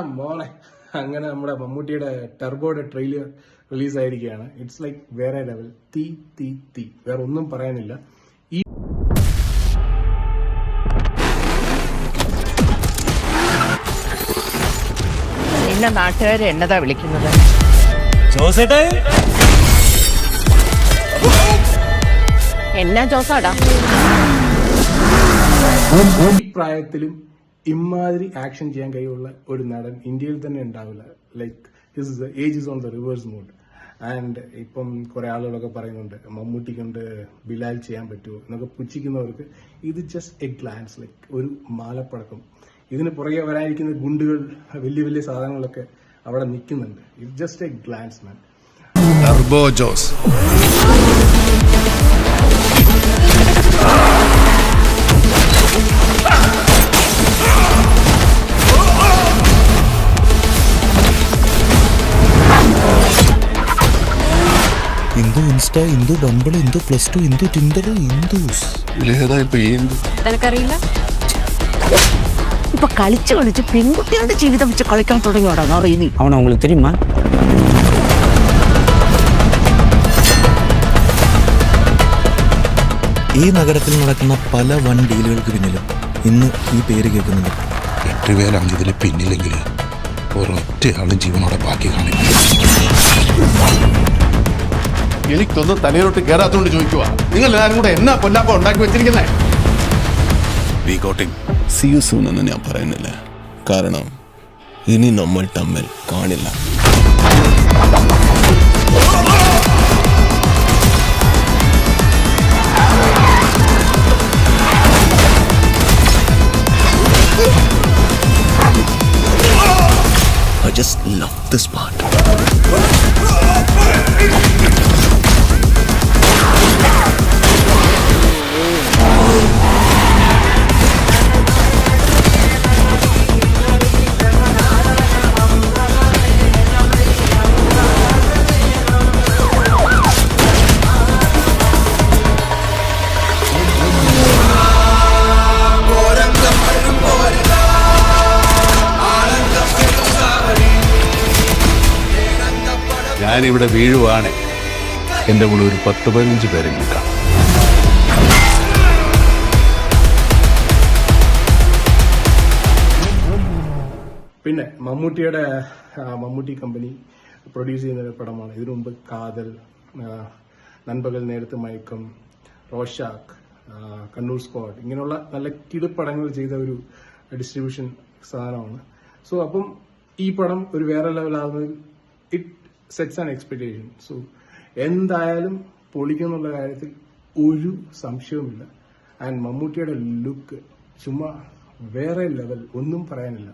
മോളെ. അങ്ങനെ നമ്മുടെ മമ്മൂട്ടിയുടെ ടെർബോയുടെ ട്രെയിലർ റിലീസ് ആയിരിക്കുകയാണ് ഇറ്റ്സ് ലൈക്ക് വേറെ ലെവൽ. തീ തീ തീ. വേറെ ഒന്നും പറയാനില്ല. ഈ എന്നെ നാട്ടുകാരെ എന്നതാ വിളിക്കുന്നത്? എന്നാ ജോസാടാ? ഈ പ്രായത്തിലും ഇമാതിരി ആക്ഷൻ ചെയ്യാൻ കഴിയുള്ള ഒരു നടൻ ഇന്ത്യയിൽ തന്നെ ഉണ്ടാവില്ല. Like his age is on the reverse mode and ഇപ്പം കുറെ ആളുകളൊക്കെ പറയുന്നുണ്ട് മമ്മൂട്ടി കൊണ്ട് ബിലാൽ ചെയ്യാൻ പറ്റുമോ എന്നൊക്കെ പുച്ഛിക്കുന്നവർക്ക് ഇത് ജസ്റ്റ് എ ഗ്ലാൻസ് ലൈക്ക് ഒരു മാലപ്പടക്കം. ഇതിന് പുറകെ വരാനിരിക്കുന്ന ഗുണ്ടുകൾ വലിയ വലിയ സാധനങ്ങളൊക്കെ അവിടെ നിൽക്കുന്നുണ്ട്. It just a glance man Jose insta Indu dumbbell Indu plus two Indu Tinder Indu's ഇതിലേതാ ഇപ്പൊ ഈ എന്ത് നിനക്കറിയില്ല ഇപ്പൊ കളിച്ച് കളിച്ച് പെൺകുട്ടികളുടെ ജീവിതം വെച്ച് കളിക്കാൻ തുടങ്ങിയോടാ അറിയുന്നു அவனை உங்களுக்கு தெரியுமா ഈ നഗരത്തിൽ നടക്കുന്ന പല വൻ ഡീലുകൾക്ക് പിന്നിലും ഇന്ന് ഈ പേര് കേൾക്കുന്നുണ്ട് എട്ടുപേരാണ് ഇതിൽ പിന്നില്ലെങ്കിൽ ഒരൊറ്റയാളും ജീവനോടെ ബാക്കി കാണില്ല എനിക്കൊന്നും തലയിലോട്ട് കയറാത്തോണ്ട് ചോദിക്കുക നിങ്ങൾ എല്ലാവരും കൂടെ എന്നാ കൊല്ലാപ്പ ഉണ്ടാക്കി വെച്ചിരിക്കുന്നേ? ഹിം സി യു സൂൺ എന്ന് ഞാൻ പറയുന്നില്ല. കാരണം ഇനി നമ്മൾ തമ്മിൽ കാണില്ല. I just love this part. ഞാനിവിടെ വീഴുവാണ്. എന്റെ കൂടെ ഒരു പത്ത് പതിനഞ്ച് പേരെ നിൽക്കാം പിന്നെ മമ്മൂട്ടിയുടെ മമ്മൂട്ടി കമ്പനി പ്രൊഡ്യൂസ് ചെയ്യുന്ന ഒരു പടമാണ്. ഇതിനു മുമ്പ് കാതൽ നൻപകൽ നേരത്ത് മയക്കം റോഷാക്ക് കണ്ണൂർ സ്ക്വാഡ് ഇങ്ങനെയുള്ള നല്ല കിടുപ്പടങ്ങൾ ചെയ്ത ഒരു ഡിസ്ട്രിബ്യൂഷൻ സാധനമാണ്. സോ അപ്പം ഈ പടം ഒരു വേറെ ലെവലാകുന്നതിൽ it sets and expectation so എന്തായാലും പൊളിക്കുന്നുള്ള കാര്യത്തിൽ ഒരു സംശയവുമില്ല. ആൻഡ് മമ്മൂട്ടിയുടെ ലുക്ക് ചുമ്മാ വേറെ ലെവൽ ഒന്നും പറയാനില്ല.